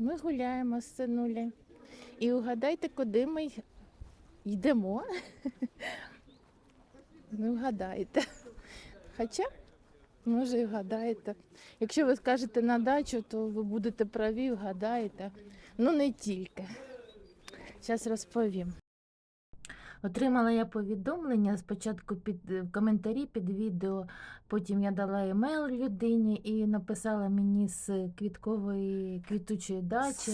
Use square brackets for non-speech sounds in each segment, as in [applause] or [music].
Ми гуляємо з синулі. І угадайте, куди ми йдемо. [laughs] Не вгадаєте. Хоча, може, і вгадаєте. Якщо ви скажете на дачу, то ви будете праві, вгадаєте. Ну, не тільки. Зараз розповім. Отримала я повідомлення спочатку під в коментарі під відео, потім я дала емейл людині і написала мені з квіткової квітучої дачі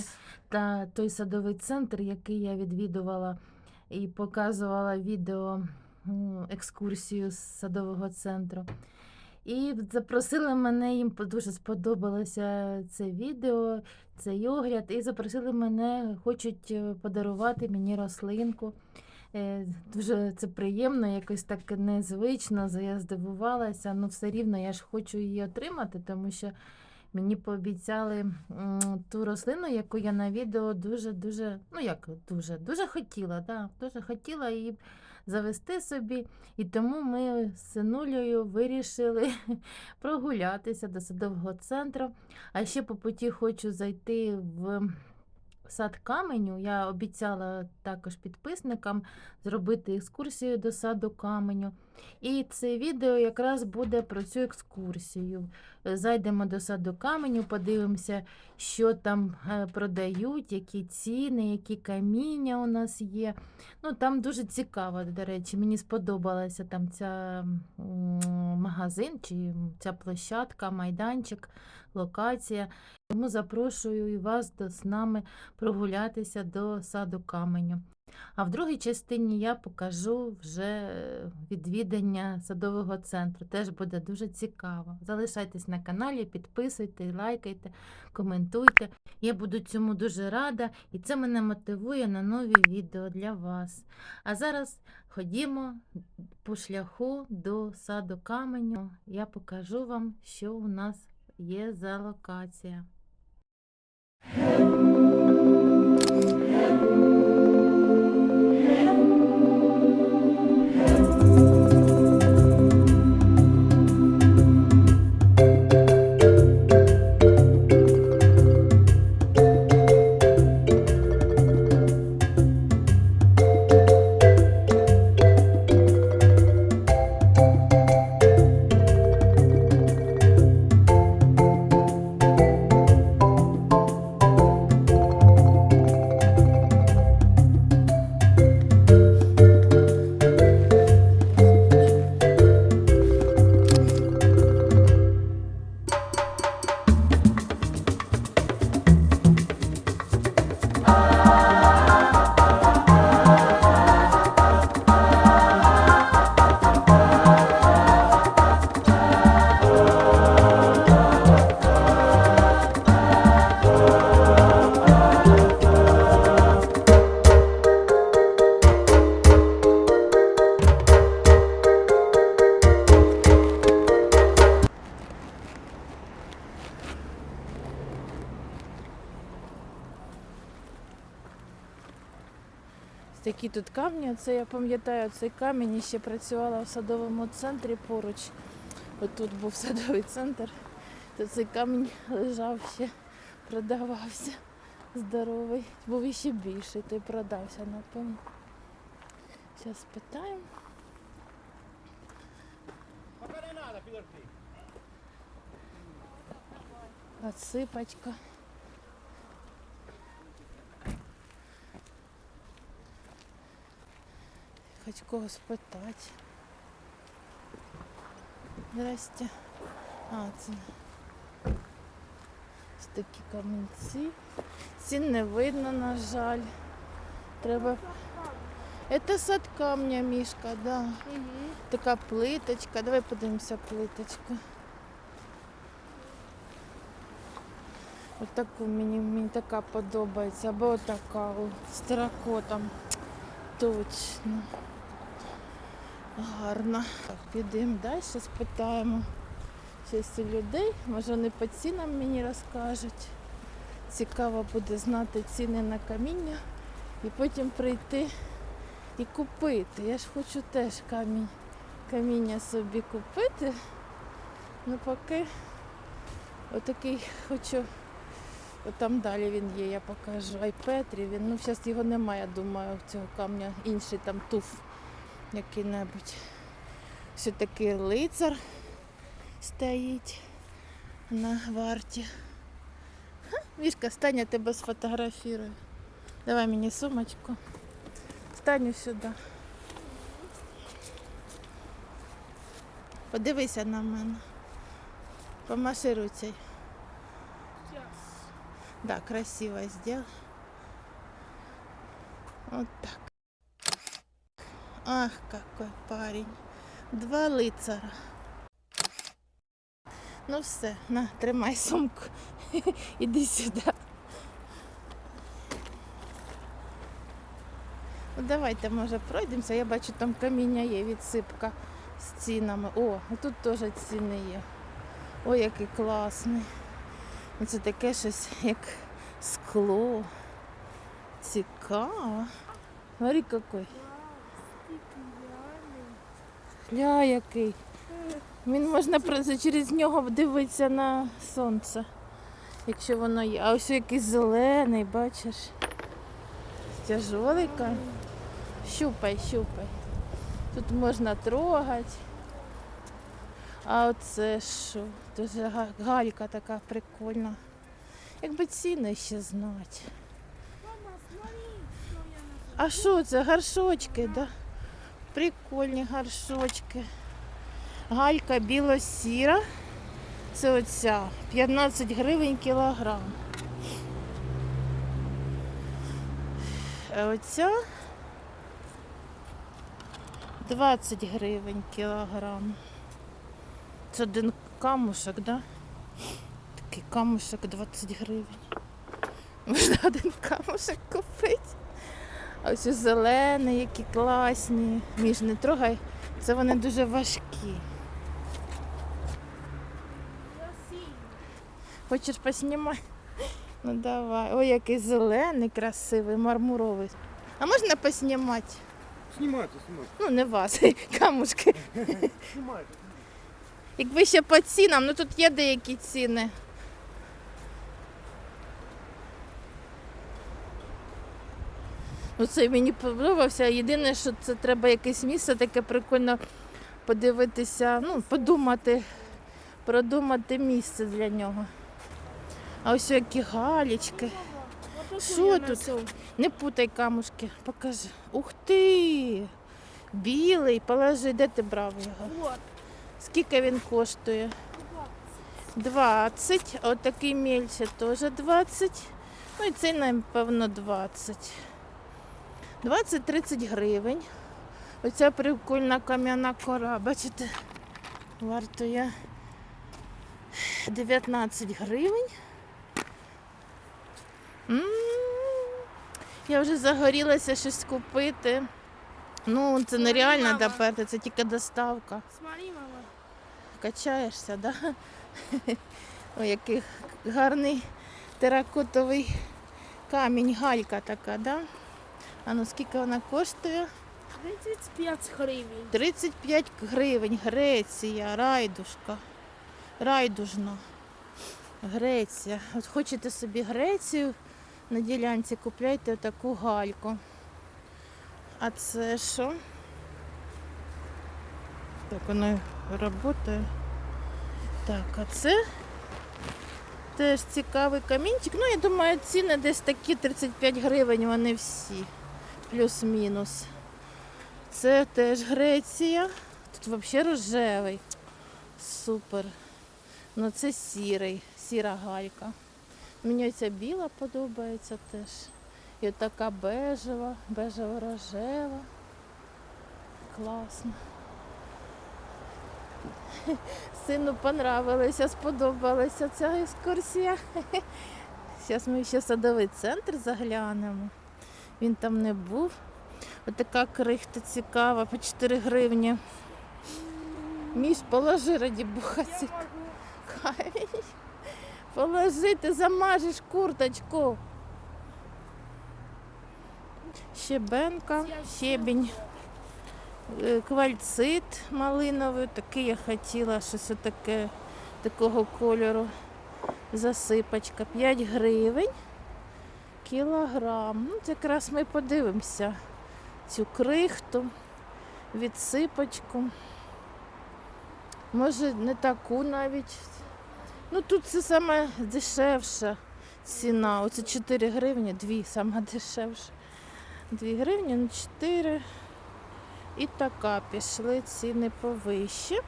та той садовий центр, який я відвідувала і показувала відео екскурсію з садового центру. І запросили мене, їм дуже сподобалося це відео, цей огляд, і запросили мене, хочуть е, подарувати мені рослинку. Е, Дуже це приємно, якось так незвично. Я здивувалася, але все рівно я ж хочу її отримати, тому що мені пообіцяли ту рослину, яку я на відео дуже-дуже, ну як дуже, дуже хотіла, да, дуже хотіла її завести собі. І тому ми з синулею вирішили [laughs] прогулятися до садового центру. А ще по путі хочу зайти в сад каменю. Я обіцяла також підписникам зробити екскурсію до саду каменю. І це відео якраз буде про цю екскурсію. Е, Зайдемо до саду каменю, подивимося, що там е, продають, які ціни, які каміння у нас є. Ну, там дуже цікаво, до речі, мені сподобалася там ця магазин чи ця площадка, майданчик, локація. Тому запрошую вас з нами прогулятися до саду каменю. А в другій частині я покажу вже відвідання садового центру. Теж буде дуже цікаво. Залишайтесь на каналі, підписуйте, лайкайте, коментуйте. Я буду цьому дуже рада, і це мене мотивує на нові відео для вас. А зараз ходімо по шляху до саду каменю. Я покажу вам, що у нас є за локація. Тут камні. Це я пам'ятаю, цей камінь і ще працювала в садовому центрі поруч. От тут був [laughs] садовий центр, то цей камінь лежав ще, продавався. Здоровий. Був іще більший, то й продався, напевно. Зараз спитаємо. Отсипочка. Хоч когось спитати. Здрасте. А, це ось такі камінці. Цін не видно, на жаль. Треба. Це сад камня, Мішка, да. Така плиточка. Давай подивимося плиточку. Отаку мені, мені така подобається. Або отака з теракотом. Точно. Гарно. Так, підемо далі, спитаємо щось людей. Може вони по цінам мені розкажуть. Цікаво буде знати ціни на каміння і потім прийти і купити. Я ж хочу теж камінь, каміння собі купити. Ну поки отакий хочу От там далі він є, я покажу. Айпетрі він. Ну, зараз його немає, я думаю, цього камня. Інший там туф який-небудь. Все таки лицар стоїть на варті. Ха, Мішка, стань, я тебе сфотографірую. Давай мені сумочку. Станю сюди. Подивися на мене. Помаши руцей. Да, красиво сделал. Вот так. Ах, какой парень. Два лицара. Ну все, на, тримай сумку. [laughs] Іди сюди. Ну, давайте, може, пройдемося. Я бачу, там каміння є, відсипка з цінами. О, тут теж ціни є. Ой, який класний. Ну, Це таке щось як скло. Цікаво. Смотри, який. Ля, який. Він можна через нього дивитися на сонце, якщо воно є. А ось якийсь зелений, бачиш. Тяжолика. Щупай, щупай. Тут можна трогати. А оце що? Дуже галька така прикольна. Якби ціни ще знати. А що це? Гаршочки, да? Прикольні гаршочки. Галька біло-сіра. Це оця 15 гривень кілограм. А оця 20 гривень кілограм. Це один камушок, да? Такий камушок 20 гривень. Можна один камушок купити. А ось зелені, які класні. Між не трогай, це вони дуже важкі. Хочеш поснімати? Ну давай. Ой, який зелений, красивий, мармуровий. А можна поснімати? Знімайте, знімайте. Ну, не вас, [laughs] камушки. Знімайте. Якби ще по цінам, ну тут є деякі ціни. Ну, це мені подобався. Єдине, що це треба якесь місце таке прикольно подивитися, ну, подумати, продумати місце для нього. А ось які галічки. Що тут? Не путай камушки, покажи. Ух ти! Білий, положи, де ти брав його? Скільки він коштує? 20. А от мельче теж 20. Ну і цей, напевно, 20. 20-30 гривень. Оця прикольна кам'яна кора, бачите, вартує 19 гривень. м Я вже загорілася щось купити. Ну, це нереально доперти, це тільки доставка. Смотри, мама. Качаєшся, да? [laughs] Ой, який гарний теракотовий камінь, галька така, да? А ну скільки вона коштує? 35 гривен. 35 гривень, Греція, райдушка. Райдужна. Греція. От хочете собі Грецію на ділянці, купляйте таку гальку. А це що? Так, воно працює. Так, а це теж цікавий камінчик. Ну, я думаю, ціни десь такі 35 гривень, вони всі. Плюс-мінус. Це теж Греція. Тут взагалі рожевий. Супер. Ну це сірий, сіра галька. Мені ця біла подобається теж. І така бежева, бежево-рожева. Класно. [laughs] Сину понравилося, сподобалася ця екскурсія. [laughs] Зараз ми ще садовий центр заглянемо. Він там не був. Отака крихта цікава, по 4 гривні. Міш, положи раді Бога камінь. Положи, ти замажеш курточку. Щебенка, щебінь, е, квальцит малиновий, такий я хотіла, щось таке такого кольору. засипочка 5 гривень. Кілограм. Ну, якраз ми подивимося цю крихту, відсипочку. Може, не таку навіть. Ну тут це саме дешевша ціна. Оце 4 гривні, 2 саме дешевша. 2 гривні, ну 4. І така пішли ціни повище.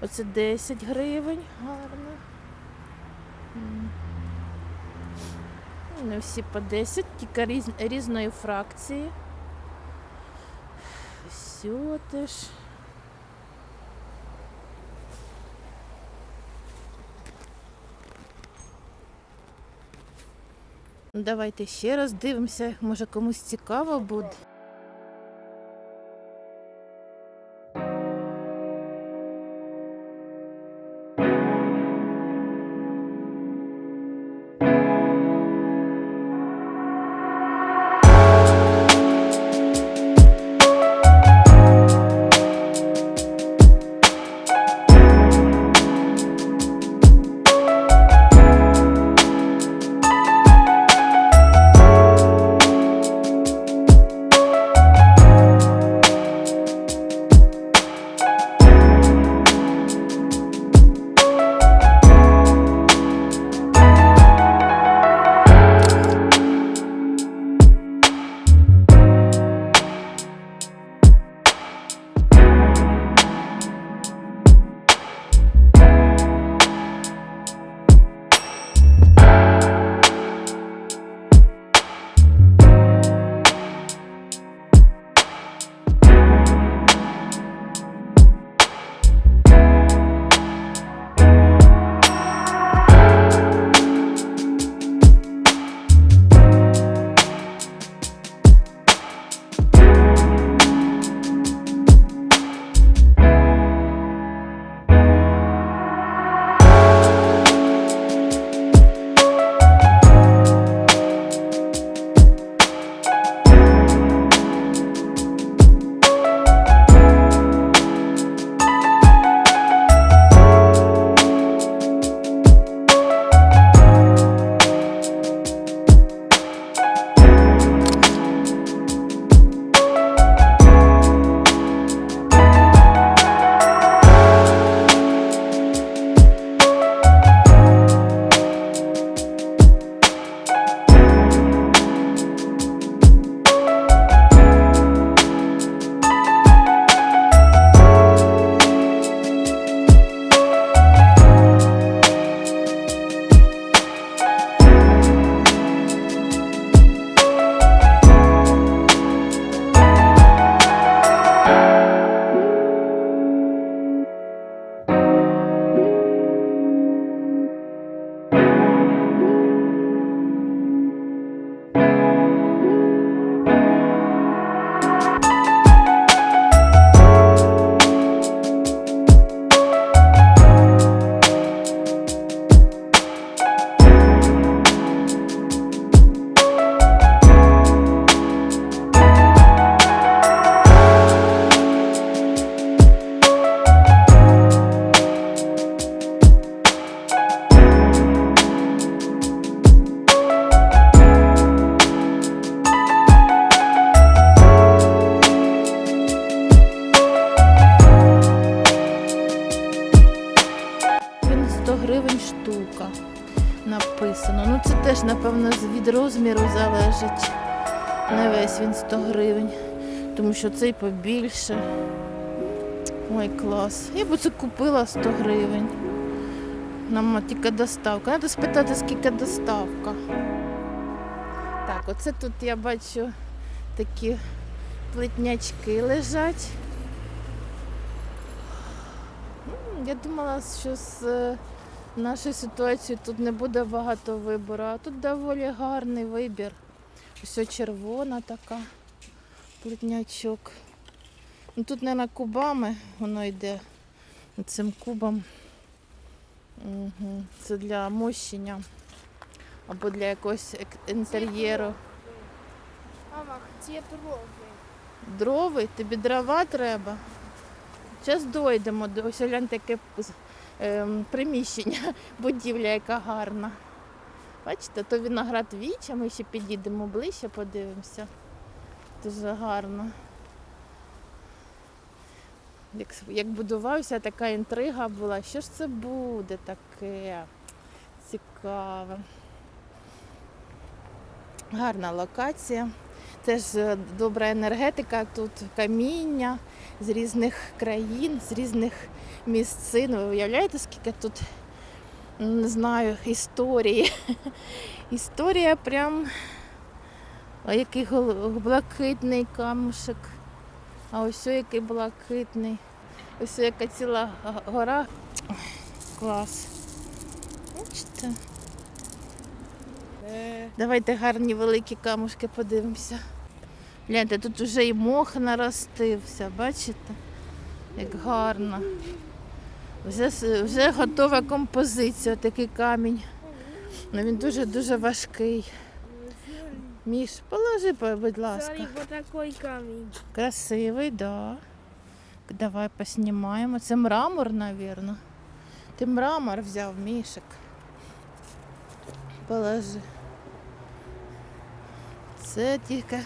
Оце 10 гривень гарно. Не всі по 10, тільки різ, різної фракції. Все теж. Давайте ще раз дивимося, може комусь цікаво буде. Цей побільше. Ой, клас. Я б це купила 100 гривень. Нам тільки доставка. Треба спитати, скільки доставка. Так, оце тут я бачу такі плетнячки лежать. Я думала, що з е, нашою ситуацією тут не буде багато вибору, а тут доволі гарний вибір. Ось червона така плетнячок. Ну, тут, мабуть, кубами воно йде цим кубом. Угу. Це для мощення або для якогось інтер'єру. Мама, ці дороги. Дрови, тобі дрова треба. Зараз дойдемо. до- Ось гляньте, яке з- ем, приміщення, [laughs] будівля, яка гарна. Бачите, то виноград віча, ми ще підійдемо ближче, подивимося. Дуже гарно. Як, як будувався, така інтрига була. Що ж це буде таке? Цікаве. Гарна локація. Теж е, добра енергетика, тут каміння з різних країн, з різних місцин. Ви уявляєте, скільки тут не знаю, історії. [laughs] Історія прям а який блакитний камушек. А ось який блакитний. Ось яка ціла гора. Клас. Бачите? Давайте гарні великі камушки подивимося. Гляньте, тут вже і мох наростився, бачите? Як гарно. Вже, вже готова композиція, такий камінь. Ну, він дуже-дуже важкий. Міш, положи, будь ласка. Смотри, вот такой камень. Красивий, да. Давай поснімаємо. Це мрамор, напевно. Ти мрамор взяв, мішик. Положи. Це тільки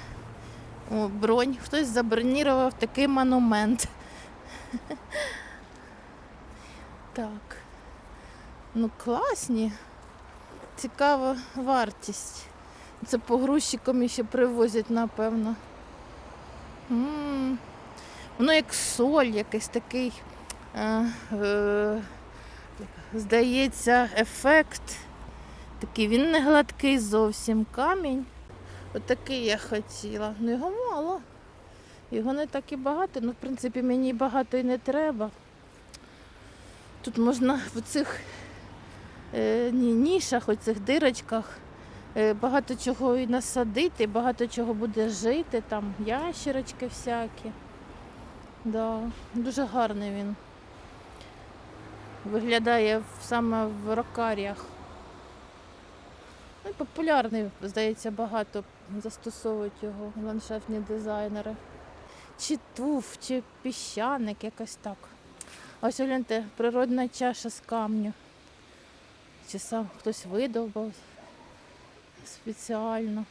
О, бронь. Хтось забронірував такий монумент. [laughs] Так. Ну, класні. Цікава вартість. Це погрузчиком ще привозять, напевно. М, Воно як соль, якийсь такий, е, е, здається, ефект. Такий, він не гладкий зовсім камінь. Отакий я хотіла. Ну його мало. Його не так і багато. Ну, в принципі, мені багато і не треба. Тут можна в цих е, ні, нішах, оцих дирочках багато чого і насадити, багато чого буде жити, там ящерочки всякі. Да, дуже гарний він. Виглядає саме в рокаріях. Ну, популярний, здається, багато застосовують його ландшафтні дизайнери. Чи туф, чи піщаник, якось так. Ось гляньте, природна чаша з камню. Чи сам хтось видовбав спеціально.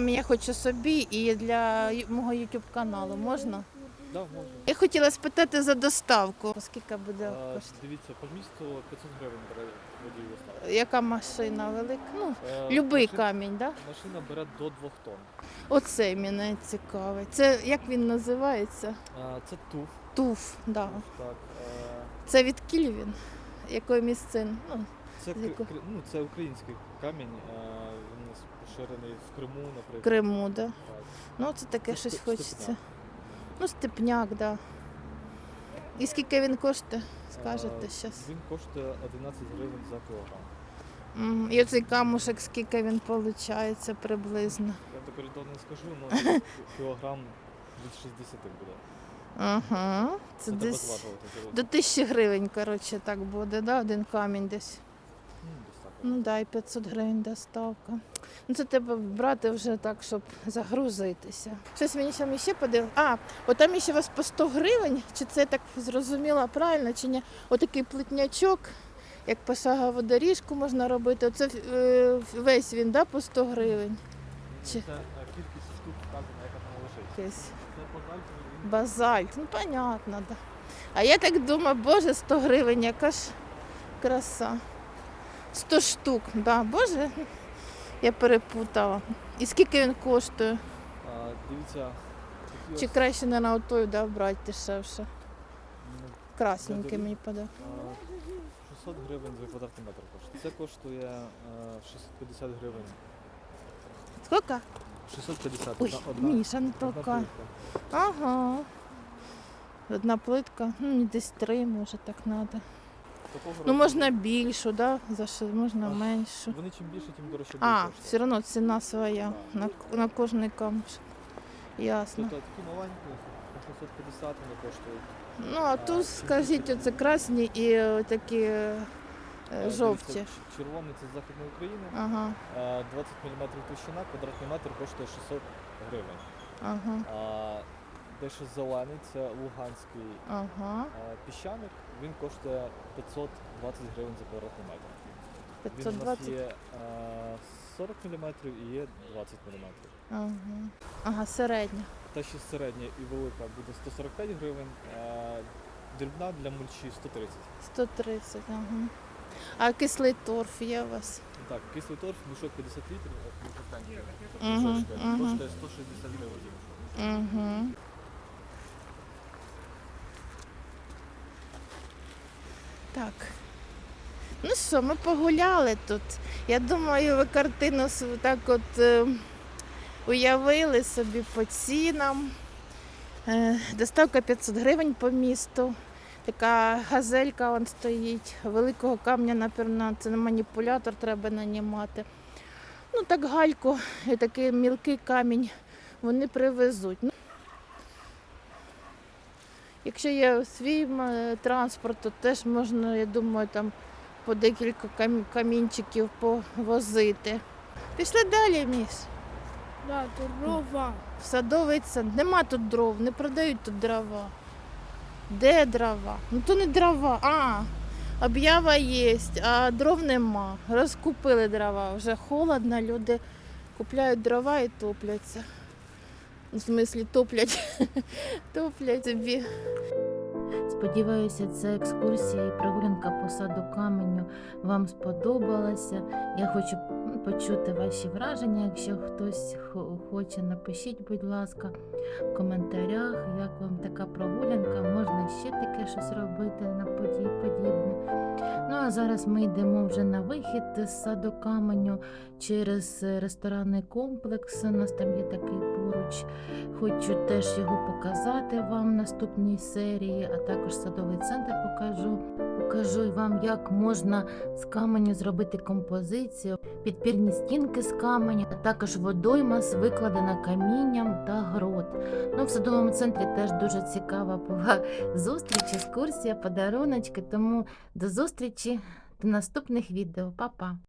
Цінам, я хочу собі і для мого YouTube каналу можна. Да, можна. Я хотіла спитати за доставку. Скільки буде А, коштувати? дивіться, по місту 500 гривень бере водій доставки. Яка машина велика? Ну, Е, любий машин- камінь? Да? Машина бере до 2 тонн. Оцей мене цікавий. Це як він називається? Це туф. Туф, да. Так. е, Це від Кільвін. Якої місцин? Ну, Це, З кри- якого? кри- ну, це український камінь. е, Він поширений в Криму, наприклад. в Криму, да. Так. Ну, це таке щось степ- хочеться. степняк. Ну, степняк, так. Да. І скільки він коштує? Скажете зараз. Він коштує 11 гривень за кілограм. М, І оцей камушек, скільки він виходить приблизно. Я орієнтовно не скажу, але [laughs] кілограм від 60 буде. Ага. Це Це десь до тисячі гривень, коротше, так буде, да? один камінь десь. Ну. Ну дай 500 гривень доставка. Ну це треба брати вже так, щоб загрузитися. Щось мені ще ще подив. А, от там ще у вас по 100 гривень, чи це я так зрозуміла правильно, чи ні? Отакий плетнячок, як пошагову доріжку можна робити. Оце е, весь він, да, по 100 гривень. Чи- Це е, кількість штук вказана, яка там лежить. Це базальтовий, базальт. Ну, понятно, да. А я так думаю, боже, 100 гривень, яка ж краса. 100 штук, да, боже, я перепутала. І скільки він коштує? А, дивіться, Чи краще, не отой, да, брати дешевше? ну, Красненький мені подав. 600 гривень за квадратний метр коштує. Це коштує е, 650 гривень. Скільки? 650 Ой, одна, одна, Міша, не толкай. Ага. Одна плитка, ну десь три, може так треба. Ну можна більшу, да? За що можна А, меншу. Вони чим більше, тим дорожче будуть А, все одно ціна своя на, на кожний камуш. Ясно. Тобто такі маленькі, 650 вони коштують. Ну, а тут скажіть, оце красні і е, такі е, Е, жовті. дивіться, Червоний це з Західної України. Ага, Е, 20 мм товщина, квадратний метр коштує 600 гривень. ага, А дещо зелений, це луганський ага. е, піщаник, він коштує 520 гривень за квадратний метр. Він у нас 520. є е, 40 мм і є 20 мм. Ага. ага, середня. Та ще середня і велика буде 145 гривень, е, дрібна для мульчі 130. 130, ага. А кислий торф є у вас? Так, кислий торф, мішок 50 літрів, от мішок Мгм, мгм. коштує 160 гривень. Угу. Так. Ну що, ми погуляли тут. Я думаю, ви картину так от е, уявили собі по цінам. Е, доставка 500 гривень по місту. Така газелька вон стоїть. Великого камня, напевно, це маніпулятор треба нанімати. Ну так гальку і такий мілкий камінь вони привезуть. Якщо є свій транспорт, то теж можна, я думаю, там по декілька кам- камінчиків повозити. Пішли далі, міс. Да, дрова. В садовий центр. Нема тут дров, не продають тут дрова. Де дрова? Ну то не дрова. А, об'ява є, а дров нема. Розкупили дрова. Вже холодно, люди купляють дрова і топляться. В смислі топлять. топлять собі. Сподіваюся, ця екскурсія і прогулянка по саду каменю вам сподобалася. Я хочу почути ваші враження. Якщо хтось хоче, напишіть, будь ласка, в коментарях, як вам така прогулянка, можна ще таке щось робити на події подібне. Ну а зараз ми йдемо вже на вихід з саду каменю через е, ресторанний комплекс. У нас там є такий поруч. Хочу теж його показати вам в наступній серії, а також садовий центр покажу. Покажу вам, як можна з каменю зробити композицію, підпірні стінки з каменю, а також водойма з викладена камінням та грот. Ну, в садовому центрі теж дуже цікава була [laughs] зустріч, екскурсія, подаруночки. Тому до зустрічі до наступних відео. Па-па!